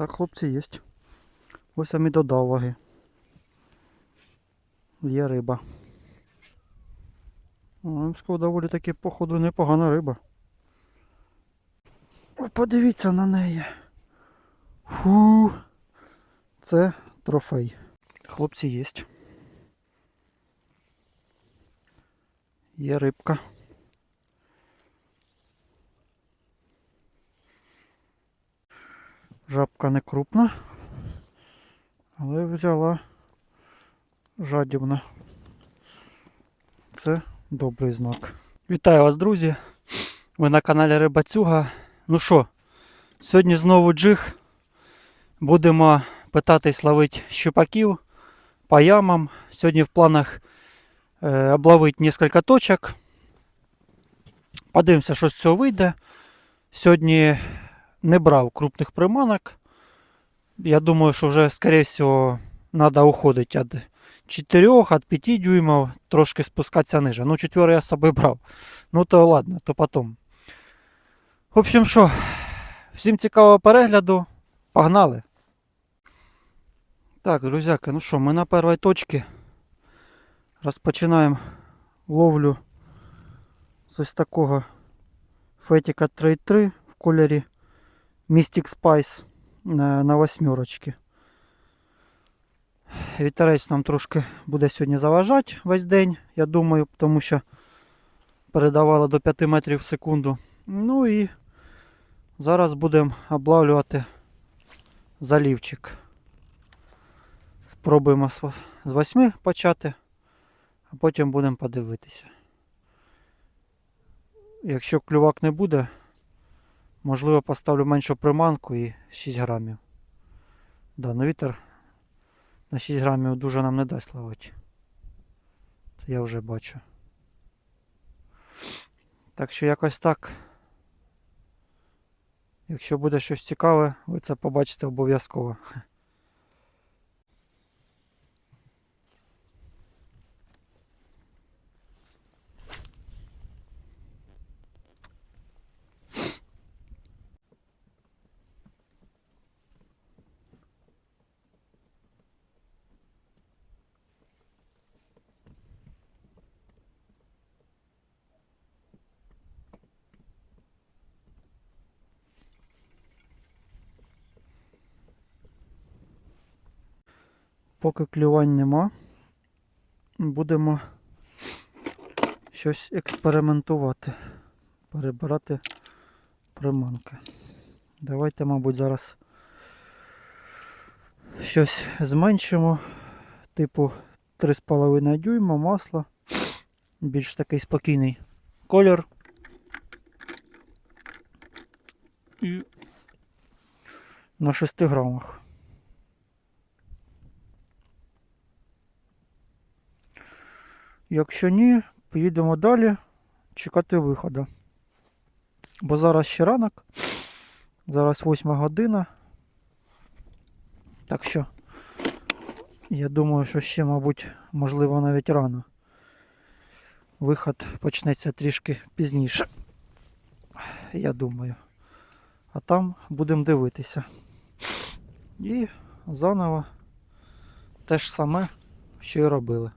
Так, хлопці, є. Ось я додав ваги. Є риба. О, я б сказав, доволі таки, походу, непогана риба. О, подивіться на неї. Фу. Це трофей. Хлопці є. Є рибка. Жабка не крупна, але взяла жадібно. Це добрий знак. Вітаю вас, друзі! Ви на каналі Рибацюга. Ну що, сьогодні знову джиг. Будемо питатись ловити щупаків по ямам. Сьогодні в планах е, обловити кілька точок. Подивимося, що з цього вийде. Сьогодні не брав крупних приманок. Я думаю, що вже, скорее всего, треба уходити від 4, від 5 дюймів, трошки спускатися ниже. Ну, 4 я з собою брав. Ну то ладно, то потім. В общем, що, всім цікавого перегляду. Погнали! Так, друзяки, ну що, ми на першій точці розпочинаємо ловлю з ось такого фетіка Trade 3 в кольорі Mystic Spice на, восьмерочки. Вітерець нам трошки буде сьогодні заважати весь день, я думаю, тому що передавала до 5 метрів в секунду. Ну і зараз будемо облавлювати залівчик. Спробуємо з 8 почати, а потім будемо подивитися. Якщо клювак не буде, можливо поставлю меншу приманку і 6 грамів. Да, ну вітер на 6 грамів дуже нам не дасть ловити. Це я вже бачу. Так що якось так. Якщо буде щось цікаве, ви це побачите обов'язково. Поки клювань нема, будемо щось експериментувати, перебирати приманки. Давайте, мабуть, зараз щось зменшимо, типу 3,5 дюйма масло. Більш такий спокійний колір. І на 6 грамах. Якщо ні, поїдемо далі чекати виходу. Бо зараз ще ранок, зараз 8 година. Так що, я думаю, що ще, мабуть, можливо, навіть рано. Виход почнеться трішки пізніше. Я думаю. А там будемо дивитися. І заново те ж саме, що і робили.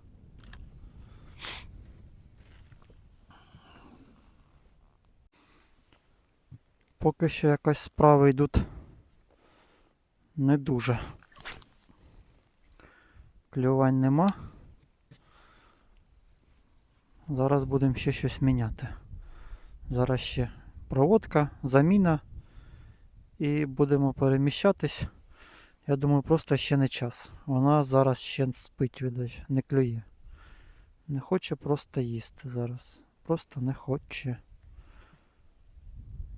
Поки що якось справи йдуть не дуже. Клювань нема. Зараз будемо ще щось міняти. Зараз ще проводка, заміна. І будемо переміщатись. Я думаю, просто ще не час. Вона зараз ще спить, видать, не клює. Не хоче просто їсти зараз. Просто не хоче.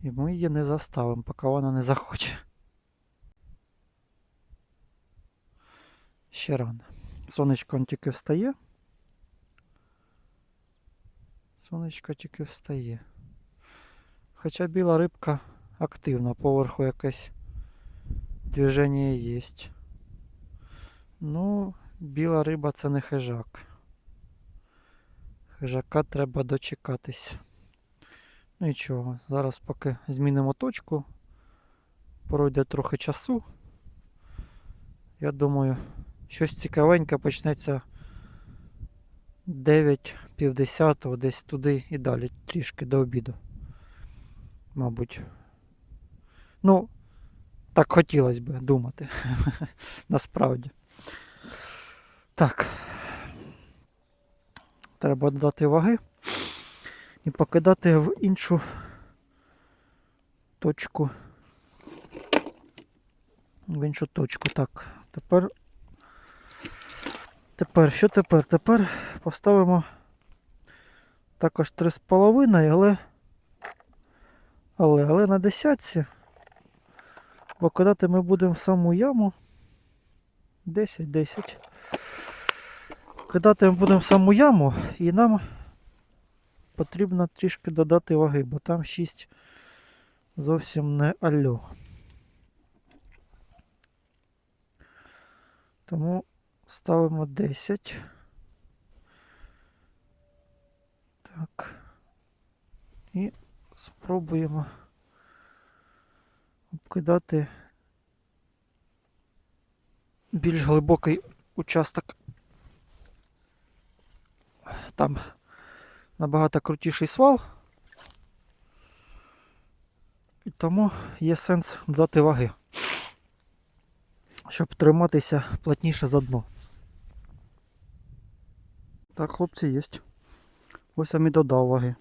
І ми її не заставимо, поки вона не захоче. Ще рано. Сонечко он тільки встає. Сонечко тільки встає. Хоча біла рибка активна, поверху якесь движення є. Ну, біла риба це не хижак. Хижака треба дочекатись. Ну Нічого, зараз поки змінимо точку, пройде трохи часу, Я думаю, щось цікавеньке почнеться 9, півдесятого, десь туди і далі, трішки до обіду. Мабуть. Ну, так хотілося б думати. Насправді. Так. Треба додати ваги і покидати в іншу точку. В іншу точку. Так, тепер. Тепер, що тепер? Тепер поставимо також 3,5, але. Але, але на десятці. Бо кидати ми будемо в саму яму. 10, 10. Кидати ми будемо в саму яму і нам потрібно трішки додати ваги, бо там 6 зовсім не альо. Тому ставимо 10. Так. І спробуємо обкидати більш глибокий участок. Там набагато крутіший свал. І тому є сенс дати ваги, щоб триматися плотніше за дно. Так, хлопці, є. Ось я і додав ваги.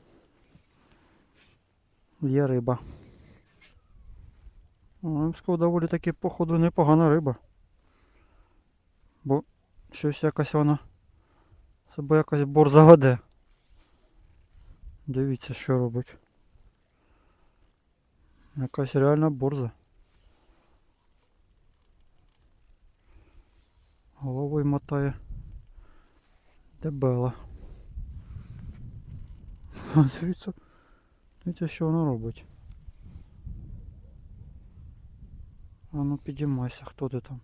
Є риба. Ну, б сказав, доволі таки, походу, непогана риба. Бо щось якось вона себе якось борза веде. Дивіться, що робить. Якась реальна борза. Головою мотає. Дебела. Дивіться, дивіться, що вона робить. А ну підіймайся, хто ти там?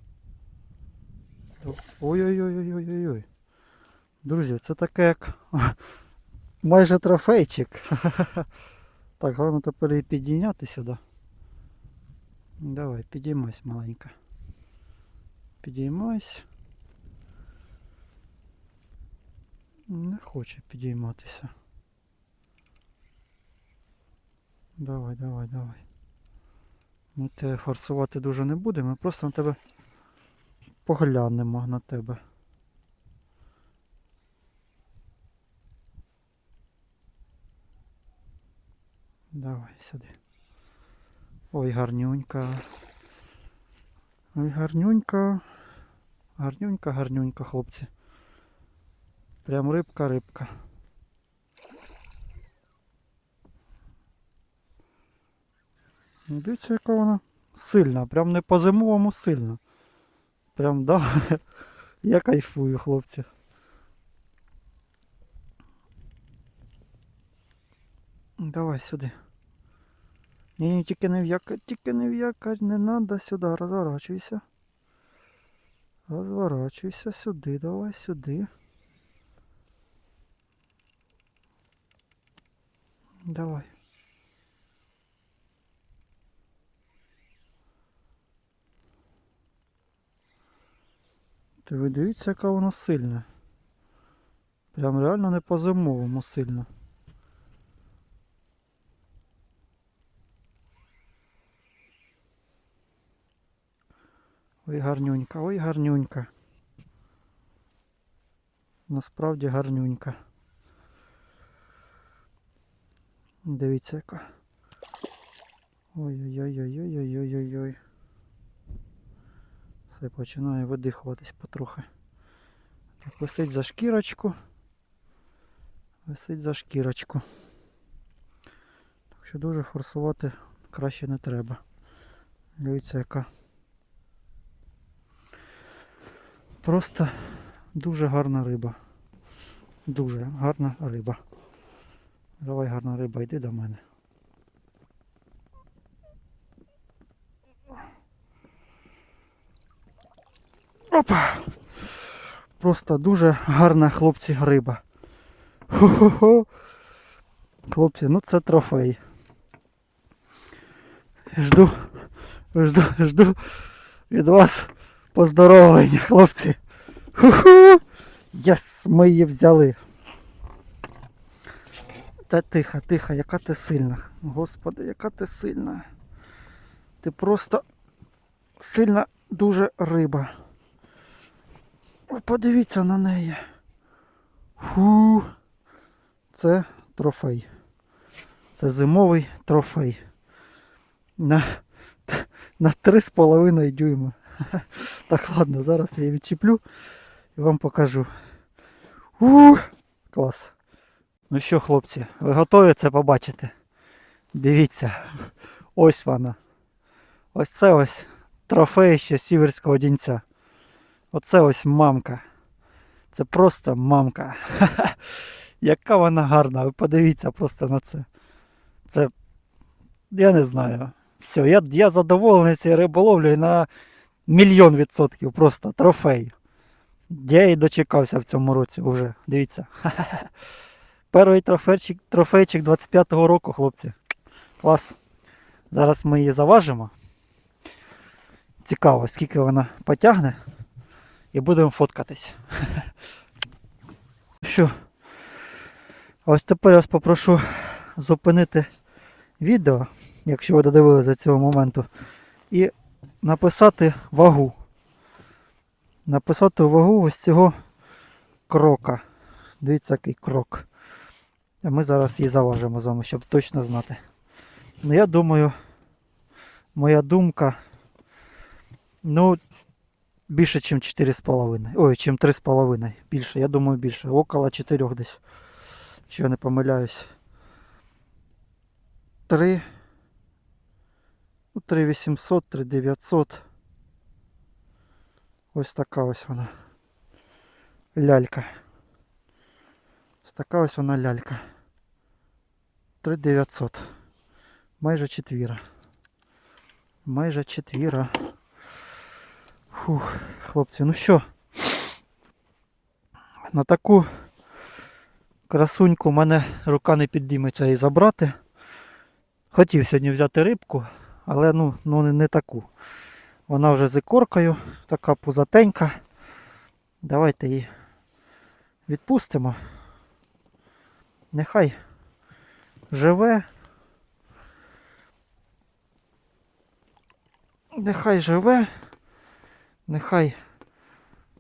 Ой-ой-ой-ой-ой-ой. Друзі, це таке як майже трофейчик. Так, головне тепер її підійняти сюди. Давай, підіймайся маленька. Підіймайся. Не хоче підійматися. Давай, давай, давай. Ми тебе форсувати дуже не будемо, ми просто на тебе поглянемо на тебе. Давай сюди. Ой, гарнюнька. Ой, гарнюнька. Гарнюнька, гарнюнька, хлопці. Прям рибка, рибка. Ну, Дивіться, яка вона сильна, прям не по-зимовому сильна. Прям, да. Я кайфую, хлопці. Давай сюди. Ні, тільки не в'яка, тільки не в'яка, не надо сюди, розворачуйся. Розворачуйся сюди, давай сюди. Давай. Ти ви дивіться, яка вона сильна. Прям реально не по-зимовому сильно. Ой, гарнюнька, ой, гарнюнька. Насправді гарнюнька. Дивіться яка. Ой-ой-ой-ой-ой-ой-ой-ой. Все починає видихуватись потрохи. Так, висить за шкірочку. Висить за шкірочку. Так що дуже форсувати краще не треба. Дивіться яка. Просто дуже гарна риба. Дуже гарна риба. Давай гарна риба, йди до мене. Опа! Просто дуже гарна хлопці риба. Хо-хо-хо. Хлопці, ну це трофей. Жду, жду, жду від вас Поздоровлення, хлопці. Ху-ху! Єс, ми її взяли. Та тихо, тихо, яка ти сильна. Господи, яка ти сильна. Ти просто сильна дуже риба. Ви подивіться на неї. Фу. Це трофей. Це зимовий трофей. На, на 3,5 дюйма. Так, ладно, зараз я її відчіплю і вам покажу. Ух, клас. Ну що, хлопці, ви готові це побачити? Дивіться, ось вона. Ось це ось трофей ще сіверського дінця. Оце ось мамка. Це просто мамка. Яка вона гарна, ви подивіться просто на це. Це. Я не знаю. Все, я, я задоволений цією риболовлею на мільйон відсотків. Просто трофей. Я і дочекався в цьому році вже. Дивіться. Перший трофейчик, трофейчик 25-го року, хлопці. Клас. Зараз ми її заважимо. Цікаво, скільки вона потягне. І будемо фоткатись. Що? Ось тепер я вас попрошу зупинити відео, якщо ви додивилися до цього моменту, і написати вагу. Написати вагу ось цього крока. Дивіться, який крок. А ми зараз її заважимо з вами, щоб точно знати. Ну, я думаю, моя думка, ну, більше, ніж 4,5. Ой, ніж 3,5. Більше, я думаю, більше. Около 4 десь. Якщо я не помиляюсь. 3. Ну, 3800, 3900. Ось така ось вона. Лялька. Ось така ось вона лялька. 3900. Майже четвіра. Майже четвіра. Фух, хлопці, ну що? На таку красуньку в мене рука не підійметься її забрати. Хотів сьогодні взяти рибку, але ну, ну не, таку. Вона вже з ікоркою, така пузатенька. Давайте її відпустимо. Нехай живе. Нехай живе. Нехай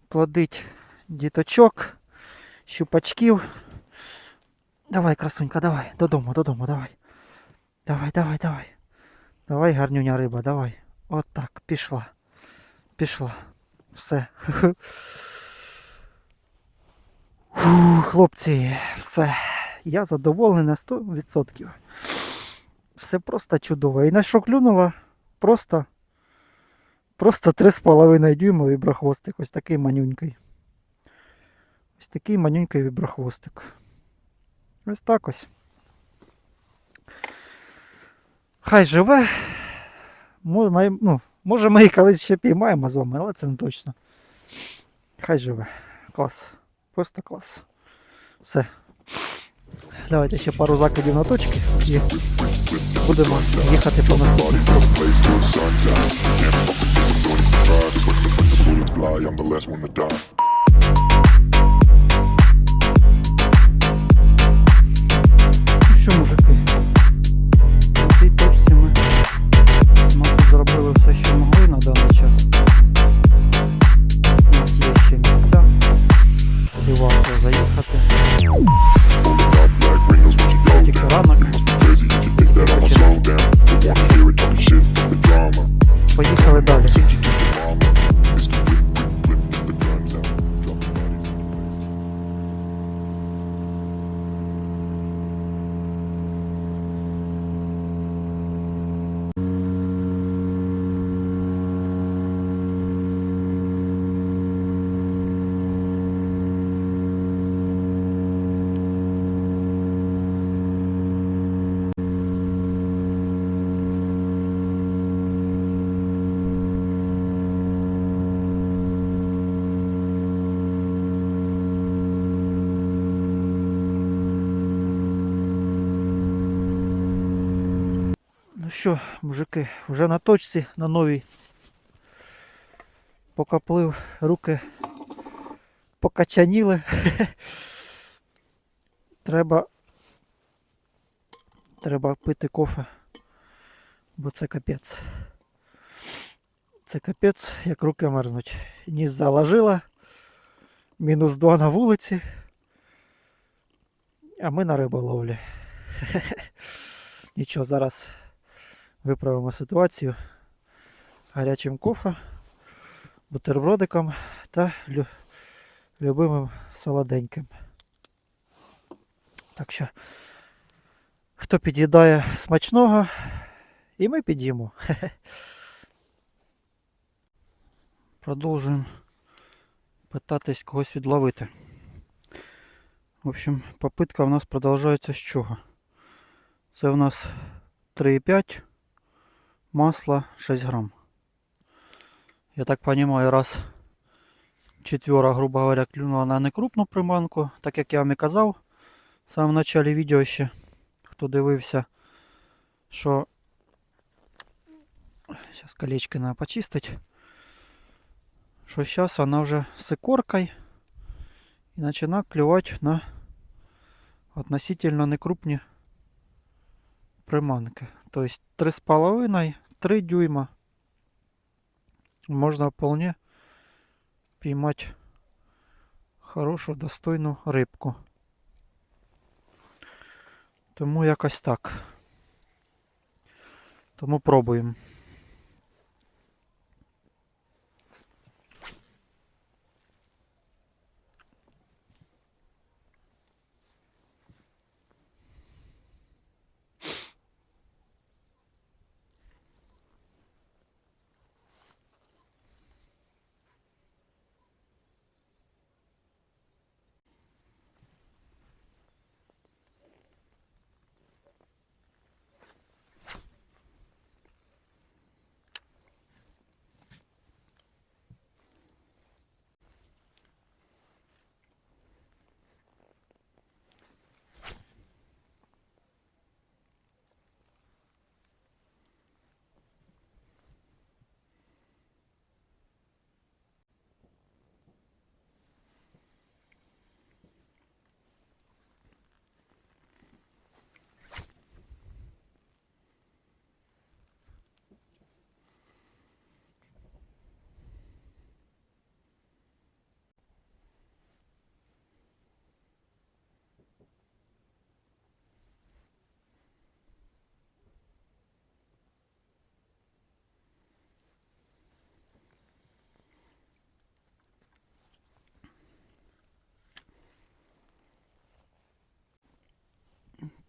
плодить діточок, щупачків. Давай, красунька, давай, додому, додому, давай. Давай, давай, давай. Давай, гарнюня риба, давай. От так, пішла. Пішла. Все. Фу, хлопці, все. Я задоволений на 100%. Все просто чудово. І на що клюнула? Просто. Просто 3,5 дюйма віброхвостик. Ось такий манюнький. Ось такий манюнький віброхвостик. Ось так ось. Хай живе. Ну, може ми її колись ще піймаємо з вами, але це не точно. Хай живе. Клас. Просто клас. Все. Давайте ще пару закидів на точки і будемо їхати по наступних. fly. I'm the last one to die. Мужики, вже на точці, на новій. поки плив, руки покачаніли. треба, треба пити кофе, бо це капець. Це капець, як руки мерзнуть. Ніс заложила, мінус 2 на вулиці, а ми на риболовлі. Нічого, зараз виправимо ситуацію гарячим кофе, бутербродиком та лю- любимим солоденьким. Так що, хто під'їдає смачного, і ми під'їмо. Продовжуємо питатись когось відловити. В общем, попитка в нас продовжується з чого? Це в нас 3,5 масло 6 грамм. Я так понимаю, раз четвера, грубо говоря, клюнула на некрупну приманку, так як я вам і казав в самому началі відео ще, хто дивився, що зараз колечки треба почистити, що зараз вона вже з ікоркою і починає клювати на относительно некрупні приманки. То есть 3,5-3 дюйма можно вполне поймать хорошу, достойну рибку. Тому якось так. Тому пробуємо.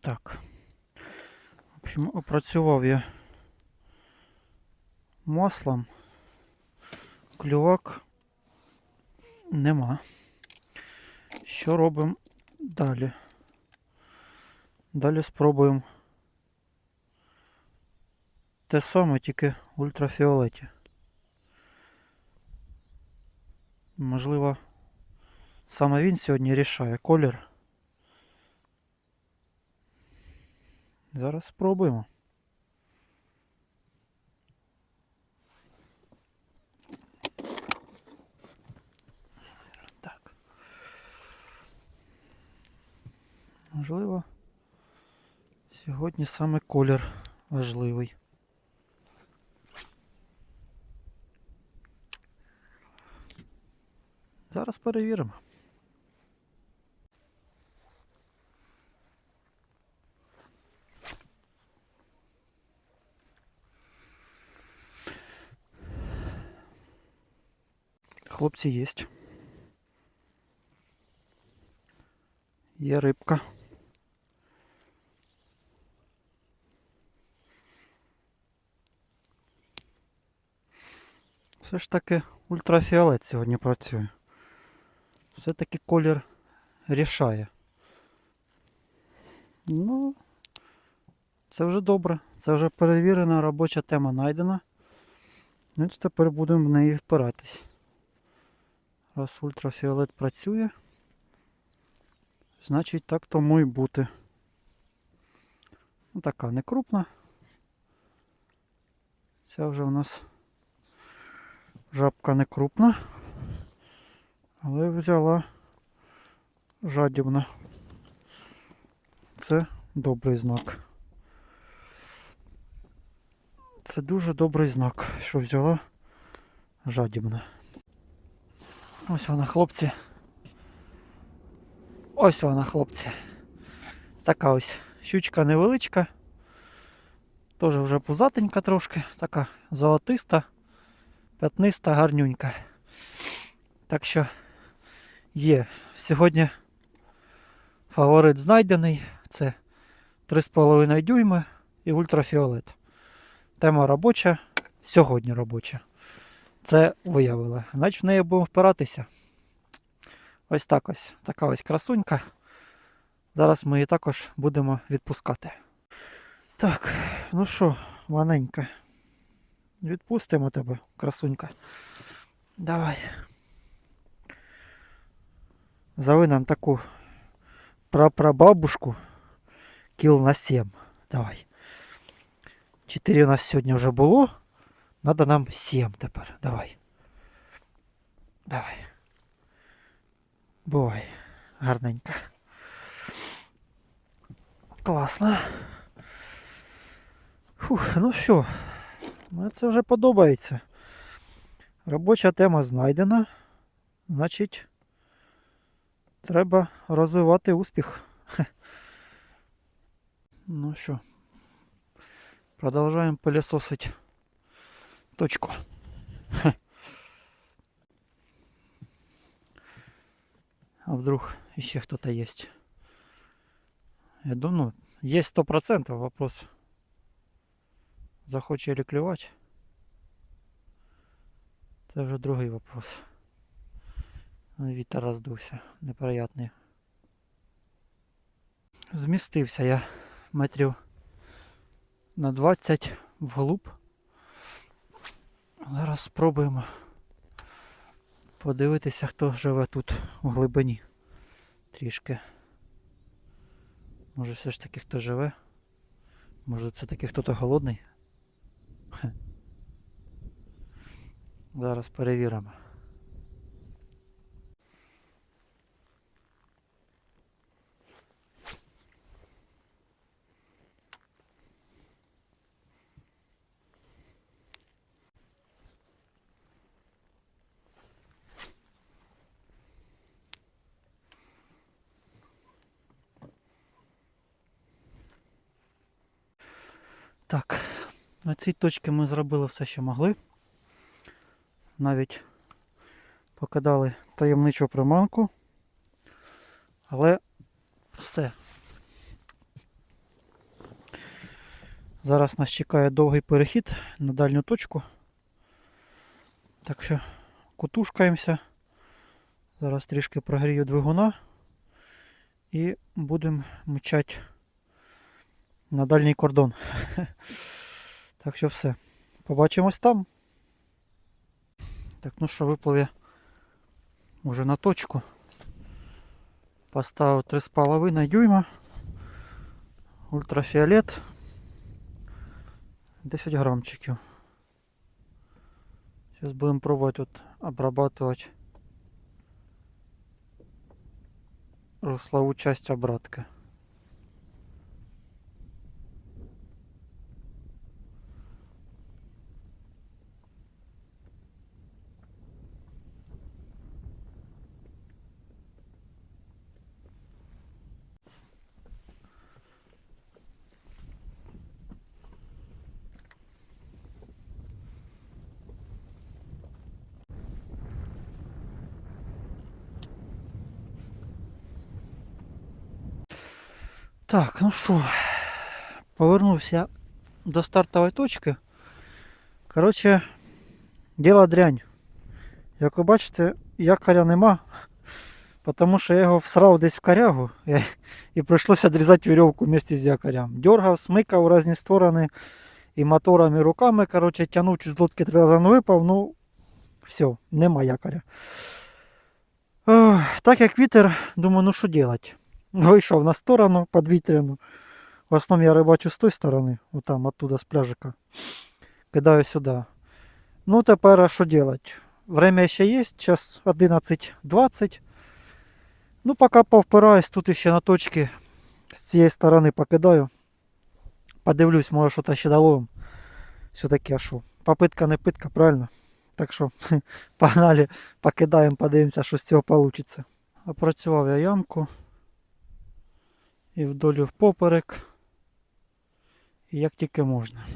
Так. В общем, опрацював я маслом. Клювак нема. Що робимо далі? Далі спробуємо те саме, тільки в ультрафіолеті. Можливо, саме він сьогодні рішає колір. Зараз спробуємо. Так. Можливо, сьогодні саме колір важливий. Зараз перевіримо. Хлопці є. Є рибка. Все ж таки ультрафіолет сьогодні працює. Все-таки колір рішає. Ну, це вже добре. Це вже перевірена робоча тема знайдена. Ну, тепер будемо в неї впиратись. Раз ультрафіолет працює, значить так тому і бути. Ну, така не крупна. Ця вже у нас Жабка не крупна, але взяла жадібно. Це добрий знак. Це дуже добрий знак, що взяла жадібно. Ось вона, хлопці. Ось вона, хлопці. Така ось щучка невеличка. Теж вже пузатенька трошки, така золотиста, п'ятниста, гарнюнька. Так що є. Сьогодні фаворит знайдений. Це 3,5 дюйми і ультрафіолет. Тема робоча, сьогодні робоча. Це виявили. Значить в неї будемо впиратися. Ось так ось. Така ось красунька. Зараз ми її також будемо відпускати. Так, ну що, маленька. Відпустимо тебе, красунька. Давай. Зови нам таку прапрабабушку кіл на 7. Давай. 4 у нас сьогодні вже було. Надо нам 7 тепер. Давай. Давай. Бувай. Гарненька. Класно. Фух, ну що, мені це вже подобається. Робоча тема знайдена. Значить, треба розвивати успіх. Хе. Ну що, продовжуємо пилісосить Точку. Хе. А вдруг еще кто-то есть? Я думаю, есть сто процентов вопрос. Захоче ли клювати? Це вже другий вопрос. Ну, Вітер роздувся, неприятний. Змістився я метрів на 20 вглуб. Зараз спробуємо подивитися, хто живе тут у глибині. Трішки. Може все ж таки хто живе? Може це таки хто-то голодний? Зараз перевіримо. Так, на цій точці ми зробили все, що могли. Навіть покидали таємничу приманку. Але все. Зараз нас чекає довгий перехід на дальню точку. Так що кутушкаємося. Зараз трішки прогрію двигуна і будемо мчати на дальній кордон. Так що все. Побачимось там. Так, ну що, виплив я вже на точку. Поставив 3,5 дюйма. Ультрафіолет. 10 грамчиків. Зараз будемо пробувати от обрабатывать руслову часть обратки. Так, ну що, повернувся до стартової точки. Коротше, діло дрянь. Як ви бачите, якоря нема, тому що я його всрав десь в корягу і, прийшлося відрізати вірьовку вместе з якорем. Дергав, смикав у різні сторони і моторами, і руками. Коротше, тягнув з лодки три рази випав, ну все, нема якоря. Ох, так як вітер, думаю, ну що робити? Вийшов на сторону підвітряну. В основному я рибачу з тої сторони, отам, оттуда, з пляжика. Кидаю сюди. Ну, тепер що делать? Время ще є, час 11.20. Ну, поки повпираюсь, тут ще на точки з цієї сторони покидаю. Подивлюсь, може що-то ще доловим. Все-таки а що? Попитка не питка, правильно? Так що погнали, покидаємо, подивимося, що з цього вийде. Опрацював я ямку. І вдолі впоперек. І як тільки можна.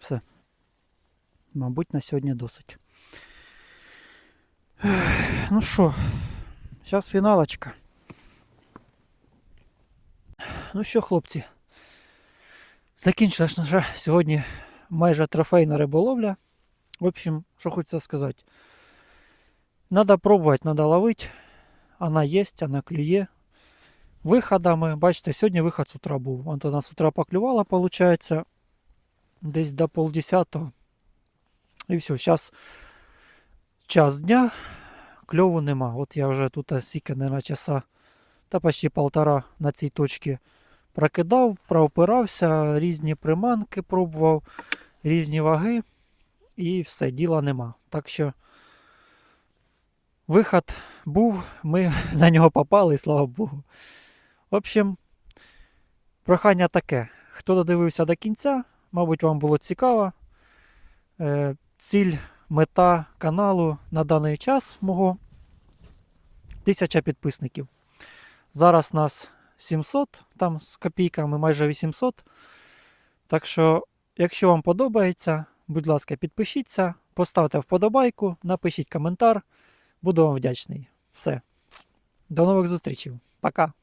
Все. Мабуть, на сьогодні досить. Ех, Ну що, зараз фіналочка. Ну що, хлопці, закінчилась наша сьогодні майже трофейна риболовля. В общем, що хочеться сказати. Надо пробувати, надо ловити. Вона є, вона клює. Виходами, бачите, сьогодні виход з утра був. Вон вона з утра поклювала, виходить, десь до полдесятого. І все, зараз час дня, кльову нема. От я вже тут сіки, на часа та почти полтора на цій точці прокидав, провпирався, різні приманки пробував, різні ваги, і все, діла нема. Так що виход був, ми на нього попали, слава Богу. В общем, прохання таке. Хто додивився до кінця, мабуть, вам було цікаво. Е, ціль, мета каналу на даний час мого 1000 підписників. Зараз нас 700, там з копійками, майже 800. Так що, якщо вам подобається, будь ласка, підпишіться, поставте вподобайку, напишіть коментар. Буду вам вдячний. Все. До нових зустрічей. Пока.